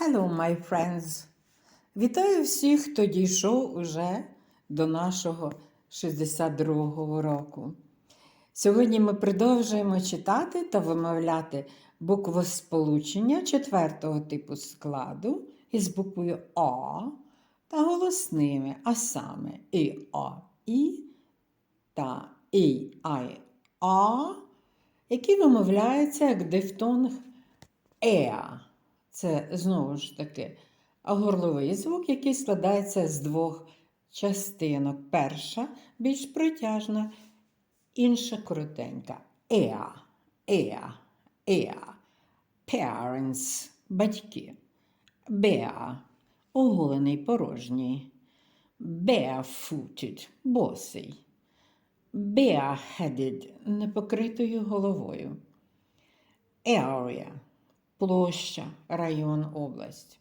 Hello, my friends! Вітаю всіх, хто дійшов уже до нашого 62-го року. Сьогодні ми продовжуємо читати та вимовляти буквосполучення четвертого типу складу із буквою О та голосними, а саме І, О, І та І, Ай, А, які вимовляються як дифтонг Еа. Це знову ж таки горловий звук, який складається з двох частинок. Перша більш протяжна, інша коротенька. Еа, еа, еа. Parents – батьки. Беа оголений порожній. Barefooted – босий. Bareheaded – непокритою головою. Area – площа, район, область.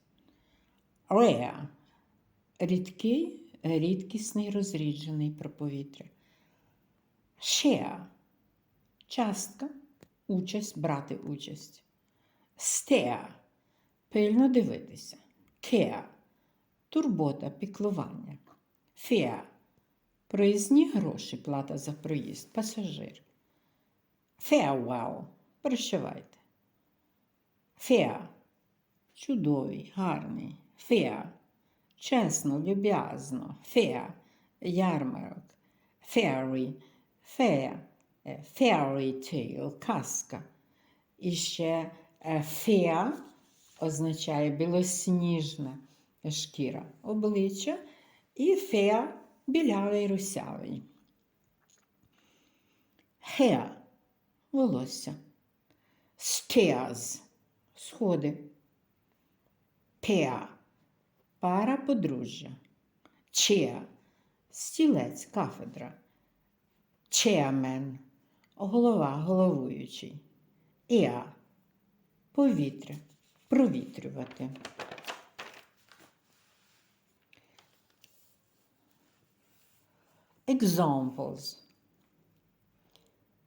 Rare – рідкий, рідкісний, розріджений про повітря. Share – частка, участь, брати участь. Stare – пильно дивитися. Care – турбота, піклування. Fare – проїзні гроші, плата за проїзд, пасажир. Farewell – прощавайте. Fair – чудовий, гарний. Fair – чесно, люб'язно. Fair – ярмарок. Fair, е, fairy tale – казка. І ще е, fair означає білосніжна шкіра обличчя. І fair – білявий русявий. Hair – волосся. Stairs – сходи. Pair – пара подружжя. Chair – стілець, кафедра. Chairman – голова, головуючий. Air – повітря, провітрювати. Examples.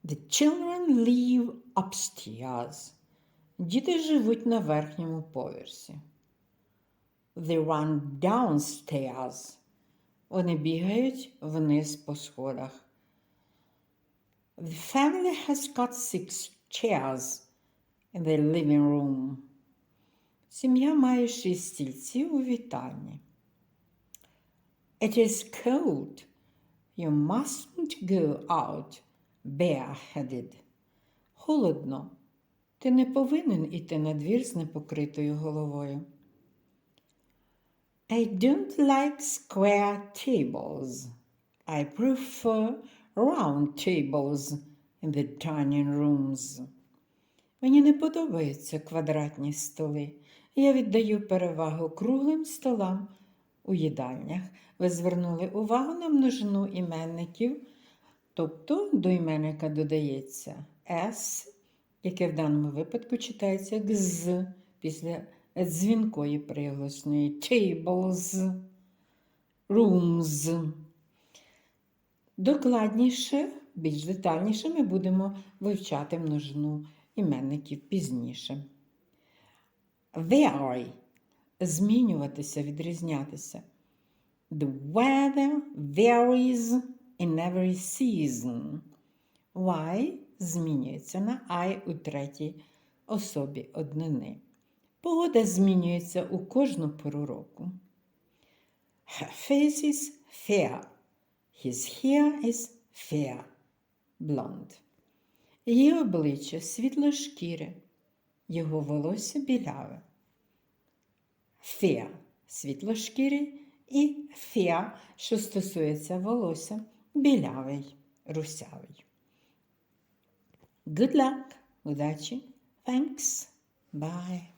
The children live upstairs. Діти живуть на верхньому поверсі. They run downstairs. Вони бігають вниз по сходах. The family has got six chairs in the living room. Сім'я має шість стільців у вітальні. It is cold. You mustn't go out bareheaded. Холодно. Ти не повинен іти на двір з непокритою головою. I don't like square tables. I prefer round tables in the dining rooms. Мені не подобаються квадратні столи. Я віддаю перевагу круглим столам у їдальнях. Ви звернули увагу на множину іменників, тобто до іменника додається S, яке в даному випадку читається як з після дзвінкої приголосної tables, rooms. Докладніше, більш детальніше ми будемо вивчати множину іменників пізніше. Vary – змінюватися, відрізнятися. The weather varies in every season. Why змінюється на I у третій особі однини. Погода змінюється у кожну пору року. Her face is fair. His hair is fair. Blonde. Її обличчя світлошкіре, його волосся біляве. Fair – світлошкірий і fair, що стосується волосся, білявий, русявий. Good luck with you, Thanks. Bye.